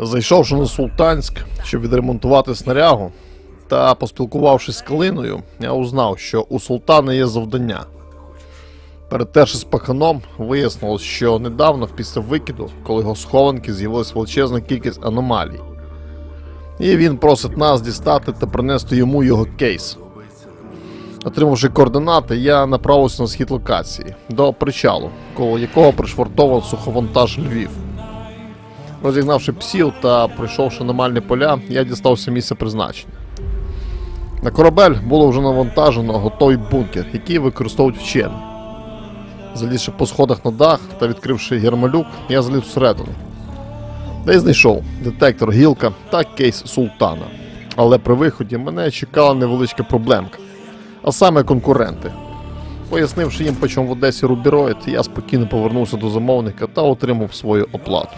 Зайшовши на Султанськ, щоб відремонтувати снарягу, та поспілкувавшись з Калиною, я узнав, що у султана є завдання. Перетерши з паханом, вияснилось, що недавно після викиду, коли його схованки з'явилась величезна кількість аномалій. І він просить нас дістати та принести йому його кейс. Отримавши координати, я направився на схід локації до причалу, коло якого пришвартован суховантаж Львів. Розігнавши псів та пройшовши аномальні поля, я дістався місця призначення. На корабель було вже навантажено готовий бункер, який використовують вчені. Залізши по сходах на дах та відкривши гермалюк, я заліз всередину. Де й знайшов детектор гілка та кейс султана. Але при виході мене чекала невеличка проблемка, а саме конкуренти. Пояснивши їм, по чому в Одесі рубіроїд, я спокійно повернувся до замовника та отримав свою оплату.